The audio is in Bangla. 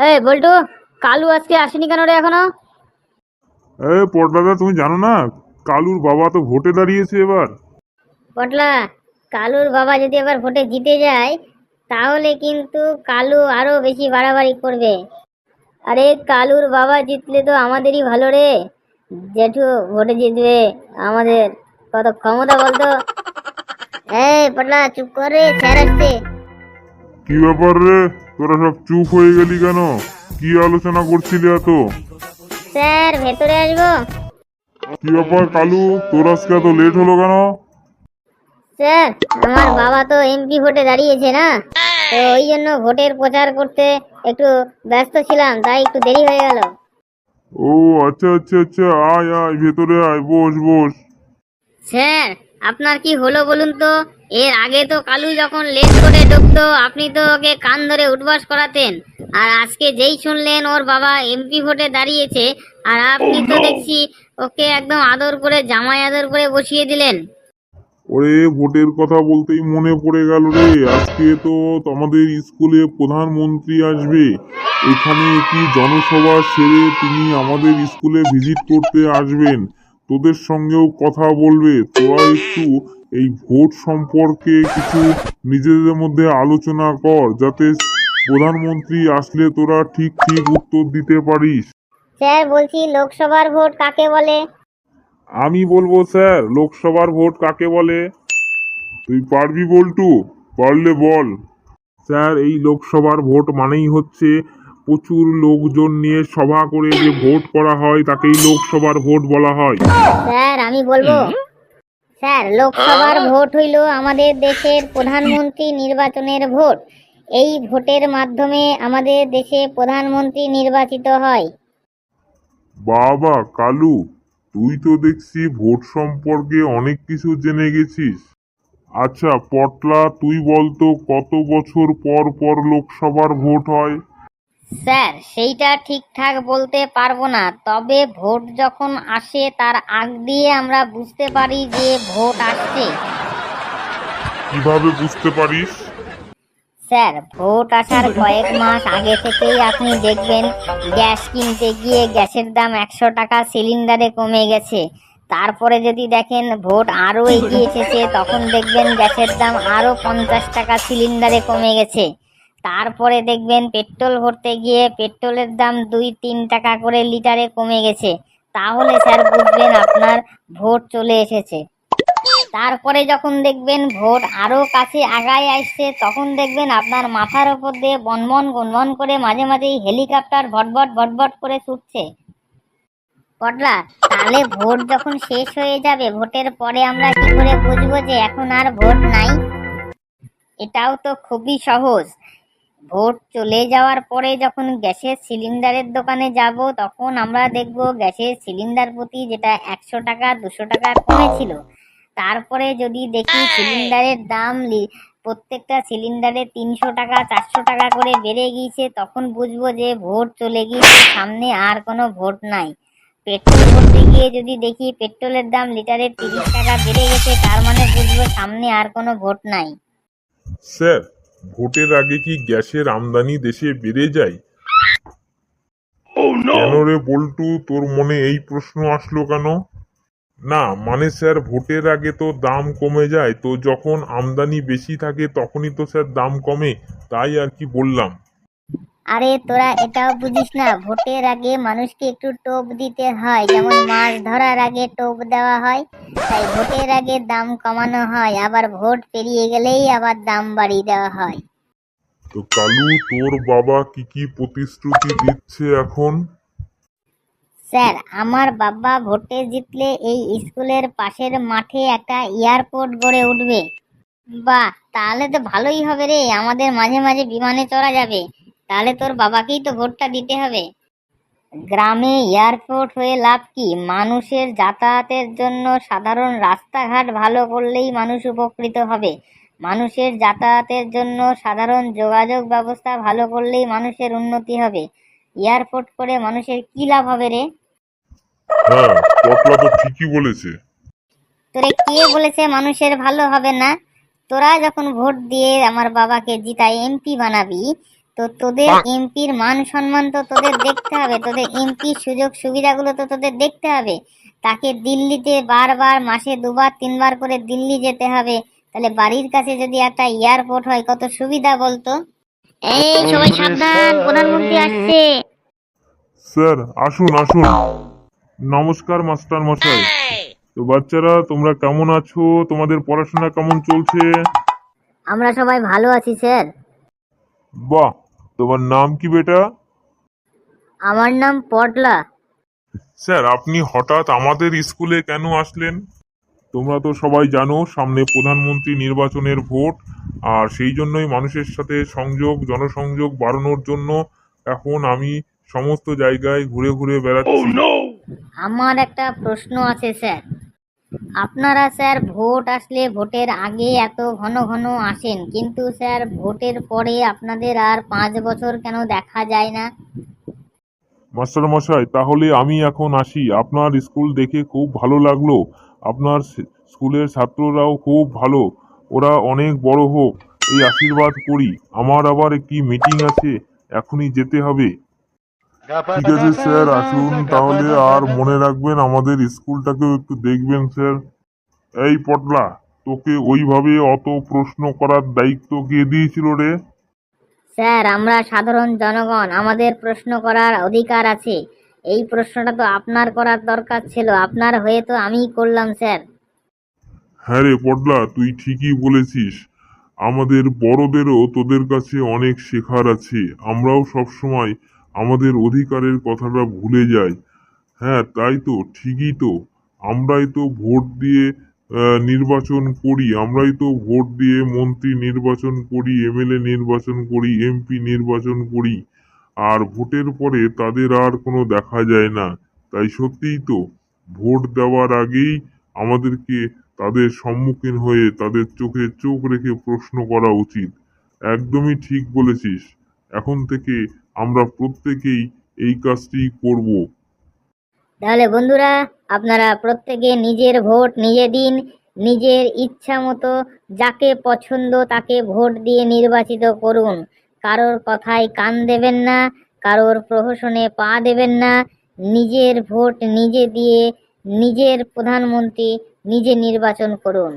এই বল্টু কালু আজকে আসেনি কেন রে এখনও? এ পটদাদা তুমি জানো না কালুর বাবা তো ভোটে দাঁড়িয়েছে এবার। পটলা কালুর বাবা যদি এবার ভোটে জিতে যায় তাহলে কিন্তু কালু আরও বেশি বাড়াবাড়ি করবে। আরে কালুর বাবা জিতলে তো আমাদেরই ভালো রে। জেঠু ভোটে জিতবে আমাদের। কত ক্ষমতা বলতো? এই পটলা চুপ করে স্যার আসছে। কি ব্যাপার রে? তোরা সব চুপ হয়ে গেলি কেন? কি আলোচনা করছিলি এত? স্যার ভেতরে আসব? কি ব্যাপার কালু? তোর আজকে এত লেট হলো কেন? স্যার আমার বাবা তো এমপি ভোটে দাঁড়িয়েছে না? তো ওই জন্য ভোটের প্রচার করতে একটু ব্যস্ত ছিলাম তাই একটু দেরি হয়ে গেল। ও আচ্ছা আচ্ছা আচ্ছা আয় আয় ভেতরে আয় বস বস। স্যার আপনার কি হলো বলুন তো? এর আগে তো কালু যখন লেট করে ঢুকতো আপনি তো ওকে কান ধরে উঠবাস করাতেন। আর আজকে যেই শুনলেন ওর বাবা এমপি ভোটে দাঁড়িয়েছে আর আপনি তো দেখছি ওকে একদম আদর করে জামাই আদর করে বসিয়ে দিলেন। ওরে ভোটের কথা বলতেই মনে পড়ে গেল রে। আজকে তো আমাদের স্কুলে প্রধানমন্ত্রী আসবে। এখানে একটি জনসভা সেরে তিনি আমাদের স্কুলে ভিজিট করতে আসবেন। তোদের সঙ্গেও কথা বলবে। তোরা একটু এই ভোট সম্পর্কে কিছু নিজেদের মধ্যে আলোচনা কর যাতে প্রধানমন্ত্রী আসলে তোরা ঠিক ঠিক উত্তর দিতে পারিস। স্যার বলছি লোকসভার ভোট কাকে বলে? আমি বলব স্যার লোকসভার ভোট কাকে বলে? তুই পারবি বলটু? পারলে বল। স্যার এই লোকসভার ভোট মানেই হচ্ছে প্রচুর লোকজন নিয়ে সভা করে যে ভোট করা হয় তাকেই লোকসভার ভোট বলা হয়। স্যার আমি বলব। স্যার লোকসভার ভোট হইল আমাদের দেশের প্রধানমন্ত্রী নির্বাচনের ভোট। এই ভোটের মাধ্যমে আমাদের দেশে প্রধানমন্ত্রী নির্বাচিত হয়। বাবা কালু তুই তো দেখছি ভোট সম্পর্কে অনেক কিছু জেনে গেছিস। আচ্ছা পটলা তুই বলতো কত বছর পর পর লোকসভার ভোট হয়? স্যার সেইটা ঠিকঠাক বলতে পারব না। তবে ভোট যখন আসে তার আগ দিয়ে আমরা বুঝতে পারি যে ভোট আসছে। কীভাবে বুঝতে পারিস? স্যার ভোট আসার কয়েক মাস আগে থেকেই আপনি দেখবেন গ্যাস কিনতে গিয়ে গ্যাসের দাম একশো টাকা সিলিন্ডারে কমে গেছে। তারপরে যদি দেখেন ভোট আরও এগিয়ে এসেছে তখন দেখবেন গ্যাসের দাম আরও পঞ্চাশ টাকা সিলিন্ডারে কমে গেছে। তারপরে দেখবেন পেট্রোল ভরতে গিয়ে পেট্রোলের দাম দুই, তিন টাকা করে লিটারে কমে গেছে। তাহলে স্যার বুঝবেন আপনার ভোট চলে এসেছে। তারপরে যখন দেখবেন ভোট আরও কাছে আগায় আসছে, তখন দেখবেন আপনার মাথার ওপর দিয়ে বনবন গনবন করে মাঝে মাঝেই হেলিকপ্টার ভটভট ভটভট করে ছুটছে। পটলা তাহলে ভোট যখন শেষ হয়ে যাবে, ভোটের পরে আমরা কি করে বুঝব যে এখন আর ভোট নাই? এটাও তো খুবই সহজ। ভোট চলে যাওয়ার পরে যখন গ্যাসের সিলিন্ডারের দোকানে যাব তখন আমরা দেখব গ্যাসের সিলিন্ডার প্রতি যেটা একশো টাকা দুশো টাকা কমেছিল। তারপরে যদি দেখি সিলিন্ডারের দাম লি- প্রত্যেকটা সিলিন্ডারে তিনশো টাকা চারশো টাকা করে বেড়ে গিয়েছে তখন বুঝব যে ভোট চলে গিয়েছে সামনে আর কোনো ভোট নাই। পেট্রোল ভরতে গিয়ে যদি দেখি পেট্রোলের দাম লিটারে তিরিশ টাকা বেড়ে গেছে তার মানে বুঝব সামনে আর কোনো ভোট নাই। স্যার ভোটের আগে কি গ্যাসের আমদানি দেশে বেড়ে যায়? কেন রে বল্টু তোর মনে এই প্রশ্ন আসলো কেন? না মানে স্যার ভোটের আগে তো দাম কমে যায় তো যখন আমদানি বেশি থাকে তখনই তো স্যার দাম কমে তাই আর কি বললাম। আরে তোরা এটাও বুঝিস না ভোটের আগে মানুষকে একটু টোপ দিতে হয় যেমন মাছ ধরার আগে টোপ দেওয়া হয় তাই ভোটের আগে দাম কমানো হয় আবার ভোট পেরিয়ে গেলেই আবার দাম বাড়িয়ে দেওয়া হয়। তো কালু তোর বাবা কি কি প্রতিশ্রুতি দিচ্ছে এখন? স্যার আমার বাবা ভোটে জিতলে এই স্কুলের পাশের মাঠে একটা এয়ারপোর্ট গড়ে উঠবে। বাহ তাহলে তো ভালোই হবে রে আমাদের মাঝে মাঝে বিমানে চড়া যাবে। তাহলে তোর বাবাকেই তো ভোটটা দিতে হবে। গ্রামে এয়ারপোর্ট হয়ে লাভ কি? মানুষের যাতায়াতের জন্য সাধারণ রাস্তাঘাট ভালো করলেই মানুষ উপকৃত হবে। মানুষের যাতায়াতের জন্য সাধারণ যোগাযোগ ব্যবস্থা ভালো করলেই মানুষের উন্নতি হবে। এয়ারপোর্ট করে মানুষের কি লাভ হবে রে? হ্যাঁ পটলা তো ঠিকই বলেছে। তোরে কে বলেছে মানুষের ভালো হবে না? তোরা যখন ভোট দিয়ে আমার বাবাকে জিতায় এমপি বানাবি তো তোদের এমপির মান সম্মান তো তোদের দেখতে হবে। তোদের এমপির সুযোগ সুবিধাগুলো তো তোদের দেখতে হবে। তাকে দিল্লিতে বারবার মাসে দুবার তিনবার করে দিল্লি যেতে হবে। তাহলে বাড়ির কাছে যদি একটা এয়ারপোর্ট হয় কত সুবিধা বলতো? এই সবাই সাবধান প্রধানমন্ত্রী আসছে। স্যার আসুন আসুন। নমস্কার মাস্টার মশাই। তো বাচ্চারা তোমরা কেমন আছো? তোমাদের পড়াশোনা কেমন চলছে? আমরা সবাই ভালো আছি স্যার। বাহ! তোমার নাম কি বেটা? আমার নাম পটলা। স্যার আপনি হঠাৎ আমাদের স্কুলে কেন আসলেন? তোমরা তো সবাই জানো সামনে প্রধানমন্ত্রী নির্বাচনের ভোট আর সেই জন্যই মানুষের সাথে সংযোগ জনসংযোগ বাড়ানোর জন্য এখন আমি সমস্ত জায়গায় ঘুরে ঘুরে বেড়াচ্ছি। আমার একটা প্রশ্ন আছে স্যার। আপনারা স্যার ভোট আসলে ভোটের আগে এত ঘন ঘন আসেন, কিন্তু স্যার ভোটের পরে আপনাদের আর পাঁচ বছর কেন দেখা যায় না? মাস্টার মশাই, তাহলে আমি এখন আসি। আপনার স্কুল দেখে খুব ভালো লাগল। আপনার স্কুলের ছাত্ররাও খুব ভালো। ওরা অনেক বড় হোক, এই আশীর্বাদ করি। আমার আবার একটি মিটিং আছে, এখনই যেতে হবে। ঠিক আছে স্যার আসুন তাহলে আর মনে রাখবেন আমাদের স্কুলটাকেও একটু দেখবেন স্যার। এই পটলা তোকে ওইভাবে অত প্রশ্ন করার দায়িত্ব কে দিয়েছিল রে? স্যার আমরা সাধারণ জনগণ আমাদের প্রশ্ন করার অধিকার আছে। এই প্রশ্নটা তো আপনার করার দরকার ছিল আপনার হয়ে তো আমিই করলাম স্যার। হ্যাঁ রে পটলা তুই ঠিকই বলেছিস। আমাদের বড়দেরও তোদের কাছে অনেক শেখার আছে আমরাও সবসময় আমাদের অধিকারের কথাটা ভুলে যাই হ্যাঁ তাই তো, ঠিকই তো। আমরাই তো ভোট দিয়ে নির্বাচন করি। আমরাই তো ভোট দিয়ে মন্ত্রী নির্বাচন করি, এমএলএ নির্বাচন করি, এমপি নির্বাচন করি। আর ভোটের পরে তাদের আর কোনো দেখা যায় না। তাই সত্যিই তো, ভোট দেওয়ার আগেই আমাদেরকে তাদের সম্মুখীন হয়ে তাদের চোখে চোখ রেখে প্রশ্ন করা উচিত। একদমই ঠিক বলেছিস। এখন থেকে আমরা প্রত্যেকেই এই কাজটি করব। তাহলে বন্ধুরা, আপনারা প্রত্যেকে নিজের ভোট নিজে দিন, নিজের ইচ্ছা মতো যাকে পছন্দ তাকে ভোট দিয়ে নির্বাচিত করুন। কারোর কথায় কান দেবেন না, কারোর প্রহসনে পা দেবেন না, নিজের ভোট নিজে দিয়ে নিজের প্রধানমন্ত্রী নিজে নির্বাচন করুন।